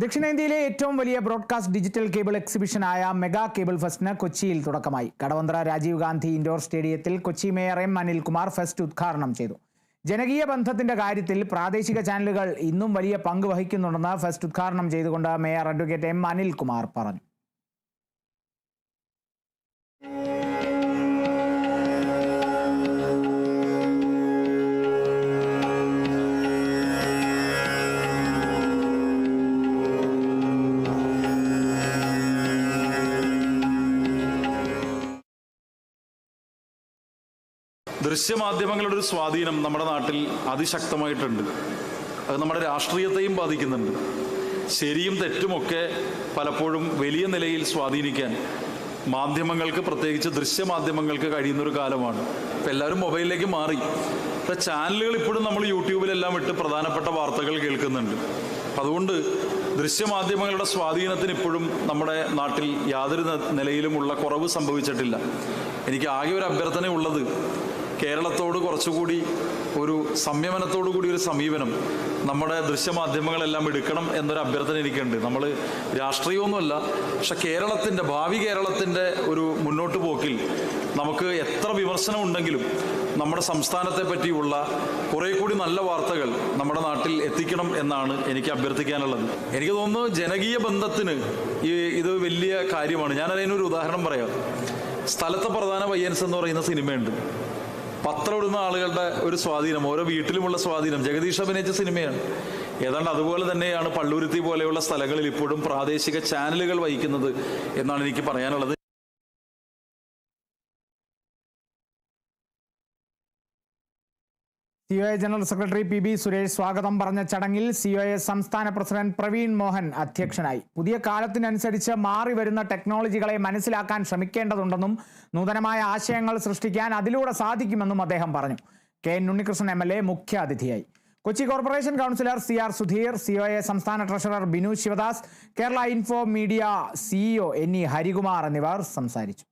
ദക്ഷിണേന്ത്യയിലെ ഏറ്റവും വലിയ ബ്രോഡ്കാസ്റ്റ് ഡിജിറ്റൽ കേബിൾ എക്സിബിഷനായ മെഗാ കേബിൾ ഫെസ്റ്റിന് കൊച്ചിയിൽ തുടക്കമായി. കടവന്ത്ര രാജീവ് ഗാന്ധി ഇൻഡോർ സ്റ്റേഡിയത്തിൽ Kochi mayor M Anilkumar fest ഉദ്ഘാടനം ചെയ്തു. ജനകീയ ബന്ധത്തിന്റെ കാര്യത്തിൽ പ്രാദേശിക ചാനലുകൾ ഇന്നും വലിയ പങ്ക് വഹിക്കുന്നുണ്ടെന്ന് ഫെസ്റ്റ് ഉദ്ഘാടനം ചെയ്തുകൊണ്ട് മേയർ അഡ്വക്കേറ്റ് എം അനിൽകുമാർ പറഞ്ഞു. ദൃശ്യമാധ്യമങ്ങളുടെ ഒരു സ്വാധീനം നമ്മുടെ നാട്ടിൽ അതിശക്തമായിട്ടുണ്ട്. അത് നമ്മുടെ രാഷ്ട്രീയത്തെയും ബാധിക്കുന്നുണ്ട്. ശരിയും തെറ്റുമൊക്കെ പലപ്പോഴും വലിയ നിലയിൽ സ്വാധീനിക്കാൻ മാധ്യമങ്ങൾക്ക് പ്രത്യേകിച്ച് ദൃശ്യമാധ്യമങ്ങൾക്ക് കഴിയുന്നൊരു കാലമാണ്. ഇപ്പം എല്ലാവരും മൊബൈലിലേക്ക് മാറി. ഇപ്പം ചാനലുകൾ ഇപ്പോഴും നമ്മൾ യൂട്യൂബിലെല്ലാം ഇട്ട് പ്രധാനപ്പെട്ട വാർത്തകൾ കേൾക്കുന്നുണ്ട്. അതുകൊണ്ട് ദൃശ്യമാധ്യമങ്ങളുടെ സ്വാധീനത്തിന് ഇപ്പോഴും നമ്മുടെ നാട്ടിൽ യാതൊരു നിലയിലുമുള്ള കുറവ് സംഭവിച്ചിട്ടില്ല. എനിക്ക് ആകെ ഒരു അഭ്യർത്ഥന ഉള്ളത് കേരളത്തോട് കുറച്ചുകൂടി ഒരു സംയമനത്തോടു കൂടി ഒരു സമീപനം നമ്മുടെ ദൃശ്യമാധ്യമങ്ങളെല്ലാം എടുക്കണം എന്നൊരു അഭ്യർത്ഥന എനിക്കുണ്ട്. നമ്മൾ രാഷ്ട്രീയമൊന്നുമല്ല പക്ഷെ കേരളത്തിന്റെ ഭാവി കേരളത്തിന്റെ ഒരു മുന്നോട്ട് പോക്കിൽ നമുക്ക് എത്ര വിമർശനം ഉണ്ടെങ്കിലും നമ്മുടെ സംസ്ഥാനത്തെ പറ്റിയുള്ള കുറെ കൂടി നല്ല വാർത്തകൾ നമ്മുടെ നാട്ടിൽ എത്തിക്കണം എന്നാണ് എനിക്ക് അഭ്യർത്ഥിക്കാനുള്ളത്. എനിക്ക് തോന്നുന്നു ജനകീയ ബന്ധത്തിന് ഇത് വലിയ കാര്യമാണ്. ഞാൻ അതിനൊരു ഉദാഹരണം പറയാം. സ്ഥലത്തെ പ്രധാന വയ്യൻസ് എന്ന് പറയുന്ന സിനിമയുണ്ട്. പത്രം ഇടുന്ന ആളുകളുടെ ഒരു സ്വാധീനം ഓരോ വീട്ടിലുമുള്ള സ്വാധീനം. ജഗദീഷ് അഭിനയിച്ച സിനിമയാണ്. ഏതാണ്ട് അതുപോലെ തന്നെയാണ് പള്ളുരുത്തി പോലെയുള്ള സ്ഥലങ്ങളിൽ ഇപ്പോഴും പ്രാദേശിക ചാനലുകൾ വഹിക്കുന്നത് എന്നാണ് എനിക്ക് പറയാനുള്ളത്. C O A general secretary P B Suresh സ്വാഗതം പറഞ്ഞ ചടങ്ങിൽ സി ഒ എ സംസ്ഥാന പ്രസിഡന്റ് പ്രവീൺ മോഹൻ അധ്യക്ഷനായി. പുതിയ കാലത്തിനനുസരിച്ച് മാറി വരുന്ന ടെക്നോളജികളെ മനസ്സിലാക്കാൻ ശ്രമിക്കേണ്ടതുണ്ടെന്നും നൂതനമായ ആശയങ്ങൾ സൃഷ്ടിക്കാൻ അതിലൂടെ സാധിക്കുമെന്നും അദ്ദേഹം പറഞ്ഞു. K N Unnikrishnan M L A മുഖ്യാതിഥിയായി. Kochi corporation councillor C R Sudheer C O A സംസ്ഥാന treasurer Binu Sivadas Kerala info media CEO N E Harikumar എന്നിവർ സംസാരിച്ചു.